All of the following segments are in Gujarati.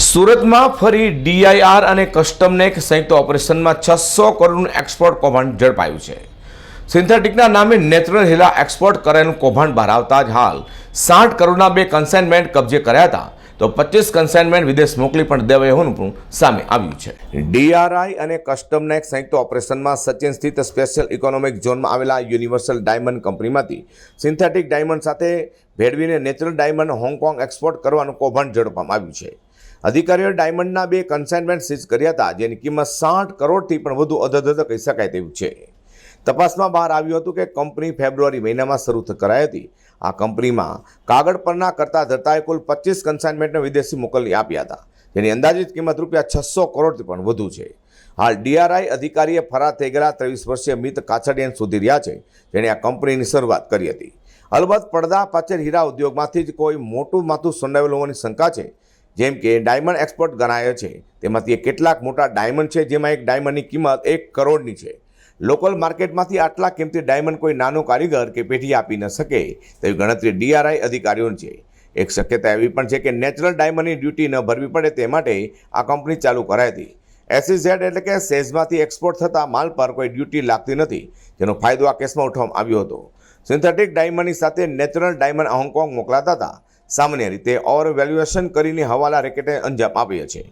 સુરતમાં ફરી ડીઆઈઆર અને કસ્ટમને એક સંયુક્ત ઓપરેશનમાં છસો કરોડનું એક્સપોર્ટ કૌભાંડ ઝડપાયું છે. સિન્થેટિકના નામે નેચરલ હીરા એક્સપોર્ટ કરેલું કૌભાંડ બહાર આવતા જ હાલ સાઠ કરોડના બે કન્સાઇનમેન્ટ કબજે કર્યા હતા. તો પચીસ કન્સાઇનમેન્ટ વિદેશ મોકલી પણ દેવાયું પણ સામે આવ્યું છે. ડીઆરઆઈ અને કસ્ટમના એક સંયુક્ત ઓપરેશનમાં સચિન સ્થિત સ્પેશિયલ ઇકોનોમિક ઝોનમાં આવેલા યુનિવર્સલ ડાયમંડ કંપનીમાંથી સિન્થેટિક ડાયમંડ સાથે ભેળવીને નેચરલ ડાયમંડ હોંગકોંગ એક્સપોર્ટ કરવાનું કૌભાંડ ઝડપવામાં આવ્યું છે. અધિકારીઓએ ડાયમંડના બે કન્સાઇનમેન્ટ સીઝ કર્યા હતા, જેની કિંમત સાઠ કરોડથી પણ વધુ અધધધ કહી શકાય તેવું છે. તપાસમાં બહાર આવ્યું હતું કે કંપની ફેબ્રુઆરી મહિનામાં શરૂ કરાઈ હતી. આ કંપનીમાં કાગળ પરના કરતા ધરતાએ કુલ પચીસ કન્સાઇનમેન્ટને વિદેશી મોકલી આપ્યા હતા, જેની અંદાજિત કિંમત રૂપિયા છસો કરોડથી પણ વધુ છે. હાલ ડીઆરઆઈ અધિકારીએ ફરાર થઈ ગયેલા ત્રેવીસ વર્ષીય મિત કાછડિયાને શોધી રહ્યા છે, જેણે આ કંપનીની શરૂઆત કરી હતી. અલબત્ત પડદા પાછળ હીરા ઉદ્યોગમાંથી જ કોઈ મોટું માથું સંડાવેલું હોવાની શંકા છે જેમ કે ડાયમંડ એક્સપોર્ટ ગણાયો છે. તેમાંથી કેટલાક મોટા ડાયમંડ છે, જેમાં એક ડાયમંડની કિંમત એક કરોડની છે. લોકલ માર્કેટમાંથી આટલા કિંમતી ડાયમંડ કોઈ નાનો કારીગર કે પેઢી આપી ન શકે, તેવી ગણતરી ડીઆરઆઈ અધિકારીઓની છે. એક શક્યતા એવી પણ છે કે નેચરલ ડાયમંડની ડ્યુટી ન ભરવી પડે તે માટે આ કંપની ચાલુ કરાઈ હતી. એસઇઝેડ એટલે કે સેઝમાંથી એક્સપોર્ટ થતા માલ પર કોઈ ડ્યુટી લાગતી નથી, જેનો ફાયદો આ કેસમાં ઉઠાવવામાં આવ્યો હતો. સિન્થેટિક ડાયમંડની સાથે નેચરલ ડાયમંડ હોંગકોંગ મોકલાતા હતા. સામાન્ય રીતે ઓવર વેલ્યુએશન કરીને હવાલા રેકેટે અંજામ આપીએ છે.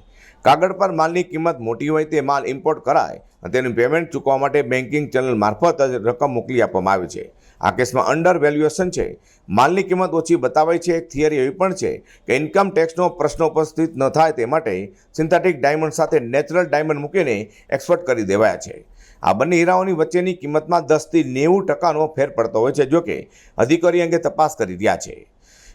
કાગળ પર માલની કિંમત મોટી હોય તે માલ ઇમ્પોર્ટ કરાય અને તેનું પેમેન્ટ ચૂકવવા માટે બેન્કિંગ ચેનલ મારફત જ રકમ મોકલી આપવામાં આવે છે. આ કેસમાં અંડર વેલ્યુએશન છે. માલની કિંમત ઓછી બતાવાય છે. એક થિયરી એવી પણ છે કે ઇન્કમ ટેક્સનો પ્રશ્ન ઉપસ્થિત ન થાય તે માટે સિન્થેટિક ડાયમંડ સાથે નેચરલ ડાયમંડ મૂકીને એક્સપોર્ટ કરી દેવાયા છે. આ બંને હીરાઓની વચ્ચેની કિંમતમાં દસથી નેવું ટકાનો ફેર પડતો હોય છે, જોકે અધિકારી અંગે તપાસ કરી રહ્યા છે.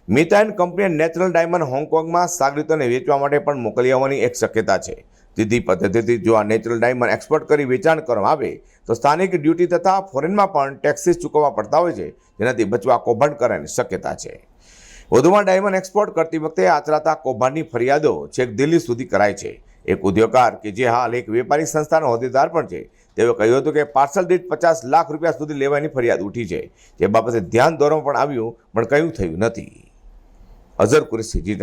મિતાઇન કંપનીએ નેચરલ ડાયમંડ હોંગકોંગમાં સાગરીતોને વેચવા માટે પણ મોકલી આવવાની એક શક્યતા છે. સીધી પદ્ધતિથી જો આ નેચરલ ડાયમંડ એક્સપોર્ટ કરી વેચાણ કરવામાં આવે, તો સ્થાનિક ડ્યુટી તથા ફોરેનમાં પણ ટેક્સીસ ચૂકવવા પડતા હોય છે, જેનાથી બચવા કૌભાંડ કરવાની શક્યતા છે. વધુમાં ડાયમંડ એક્સપોર્ટ કરતી વખતે આચરાતા કૌભાંડની ફરિયાદો છેક દિલ્હી સુધી કરાય છે. એક ઉદ્યોગકાર કે જે હાલ એક વેપારી સંસ્થાનો હોદ્દેદાર પણ છે, તેઓએ કહ્યું હતું કે પાર્સલ દીઠ પચાસ લાખ રૂપિયા સુધી લેવાની ફરિયાદ ઉઠી છે. જે બાબતે ધ્યાન દોરવામાં પણ આવ્યું, પણ કયું થયું નથી. अजर कुरेसी जी